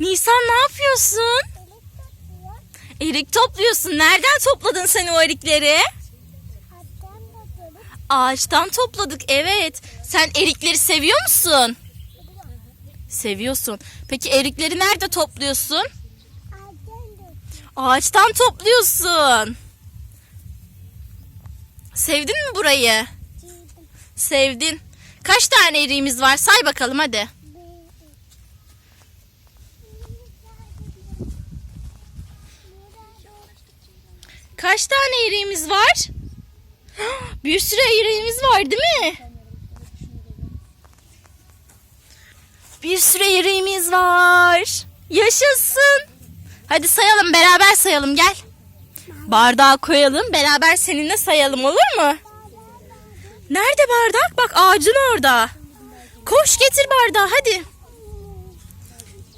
Nisan ne yapıyorsun? Erik topluyorsun. Nereden topladın sen o erikleri? Ağaçtan topladık evet. Sen erikleri seviyor musun? Seviyorsun. Peki erikleri nerede topluyorsun? Ağaçtan topluyorsun. Sevdin mi burayı? Sevdin. Kaç tane eriğimiz var? Say bakalım hadi. Kaç tane eriğimiz var? Bir sürü eriğimiz var değil mi? Bir sürü eriğimiz var. Yaşasın. Hadi sayalım beraber sayalım gel. Bardağa koyalım beraber seninle sayalım olur mu? Nerede bardak? Bak ağacın orada. Koş getir bardağı hadi.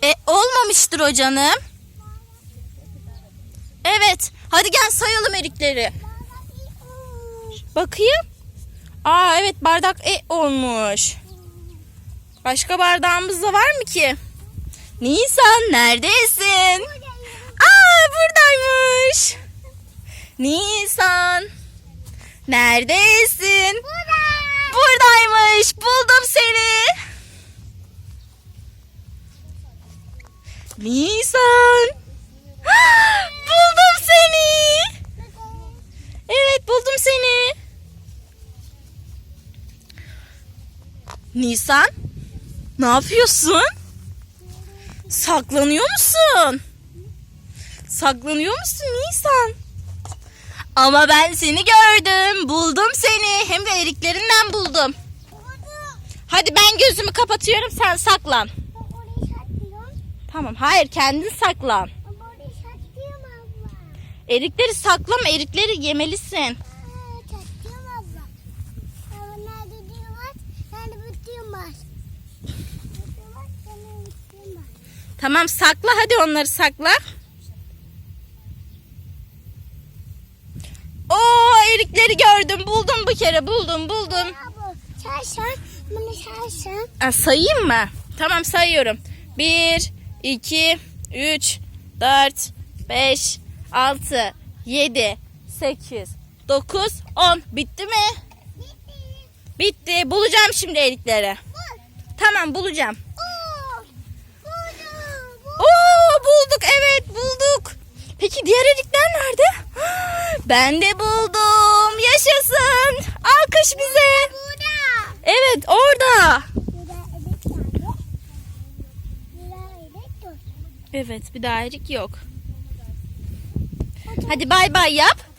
E olmamıştır o canım. Evet. Hadi gel sayalım erikleri. Bakayım. Aa evet bardak e olmuş. Başka bardağımız da var mı ki? Nisan neredesin? Aa buradaymış. Nisan neredesin? Buradaymış. Buldum seni. Nisan. Buldum seni. Evet buldum seni. Nisan. Ne yapıyorsun? Saklanıyor musun? Saklanıyor musun Nisan? Ama ben seni gördüm. Buldum seni. Hem de eriklerinden buldum. Hadi ben gözümü kapatıyorum sen saklan. Tamam hayır kendin saklan. Erikleri saklama erikleri yemelisin. Tamam sakla hadi onları sakla. Oo erikleri gördüm buldum bir kere buldum buldum. Bunu. Ha, sayayım mı? Tamam sayıyorum. 1, 2, 3, 4, 5, 6, 7, 8, 9, 10. Bitti mi? Bitti. Bulacağım şimdi erikleri. Tamam bulacağım. Oo, buldum, bu- Oo bulduk evet bulduk. Peki diğer erikler nerede? Ben de buldum. Yaşasın. Alkış bize. Evet orada. Evet bir daha erik yok. Hadi bay bay yap.